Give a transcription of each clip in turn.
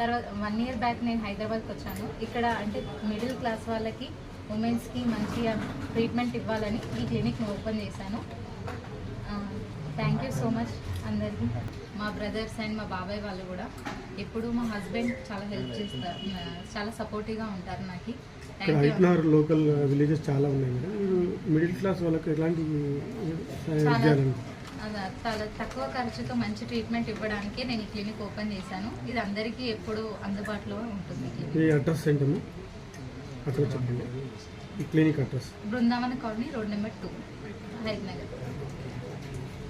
తర్వాత one year back నేను హైదరాబాద్కి వచ్చాను. ఇక్కడ అంటే మిడిల్ క్లాస్ వాళ్ళకి ఉమెన్స్కి మంచిగా ట్రీట్మెంట్ ఇవ్వాలని ఈ క్లినిక్ని ఓపెన్ చేశాను. థ్యాంక్ యూ సో మచ్ అందరికీ. మా బ్రదర్స్ అండ్ మా బాబాయ్ వాళ్ళు కూడా. ఎప్పుడు మా హస్బెండ్ చాలా హెల్ప్ చేస్తారు. చాలా సపోర్టివ్గా ఉంటారు నాకు. ఐట్నార్ లోకల్ విలేజెస్ చాలా ఉన్నాయి మేడం. మిడిల్ క్లాస్ వాళ్ళకి ఎలాంటి చాలా తక్కువ ఖర్చుతో మంచి ట్రీట్మెంట్ ఇవ్వడానికి నేను ఈ క్లినిక్ ఓపెన్ చేశాను. ఇది అందరికీ ఎప్పుడు అందుబాటులో ఉంటుంది ఈ అడ్రస్ ఏంటమ్మా? అడ్రస్ చెప్పండి. ఈ clinic address. Brindavan colony road number two Hyder Nagar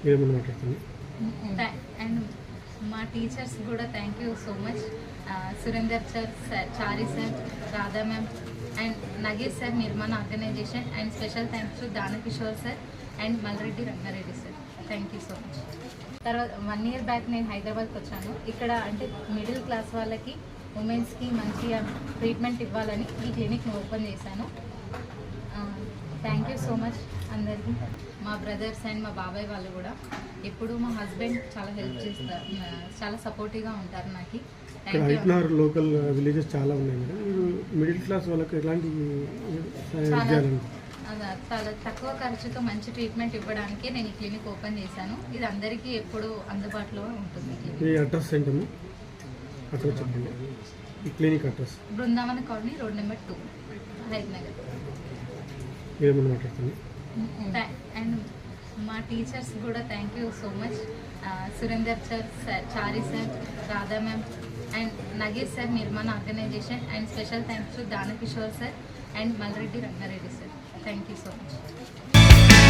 మీరేమన్నా మాట్లాడుతుంది థా- అండ్ మా టీచర్స్ కూడా thank you so much Surender sir sir Chari sir Radha ma'am and Nagesh sir Nirmaan organisation and special thanks to Danakishore sir and Malreddy Rangareddy sir. Thank you so much తర్వాత one year back నేను హైదరాబాద్కి వచ్చాను. ఇక్కడ అంటే middle class వాళ్ళకి ఉమెన్స్కి మంచిగా treatment ఇవ్వాలని ఈ క్లినిక్ని ఓపెన్ చేశాను. థ్యాంక్ యూ సో మచ్ అందరికీ. మా బ్రదర్స్ అండ్ మా బాబాయ్ వాళ్ళు కూడా. ఎప్పుడు మా హస్బెండ్ చాలా హెల్ప్ చేస్తారు. చాలా సపోర్టివ్గా ఉంటారు నాకు. ఐట్నార్ లోకల్ విలేజెస్ చాలా ఉన్నాయి మేడం. మిడిల్ క్లాస్ వాళ్ళకి ఎలాంటి తక్కువ ఖర్చుతో మంచి ట్రీట్మెంట్ ఇవ్వడానికి నేను ఈ క్లినిక్ ఓపెన్ చేశాను. ఇది అందరికీ ఎప్పుడు అందుబాటులో ఉంటుంది ఈ క్లినిక్ మీ అడ్రస్ ఏంటమ్మా? అడ్రస్ చెప్పండి. ఈ clinic address. Brindavan colony road number two Hyder Nagar మీరేమన్నా మాట్లాడుతుంది థా- అండ్ మా టీచర్స్ కూడా thank you so much Surender sir sir Chari sir Radha ma'am and Nagesh sir Nirmaan organisation and special thanks to Danakishore sir and Malreddy Rangareddy sir. Thank you so much.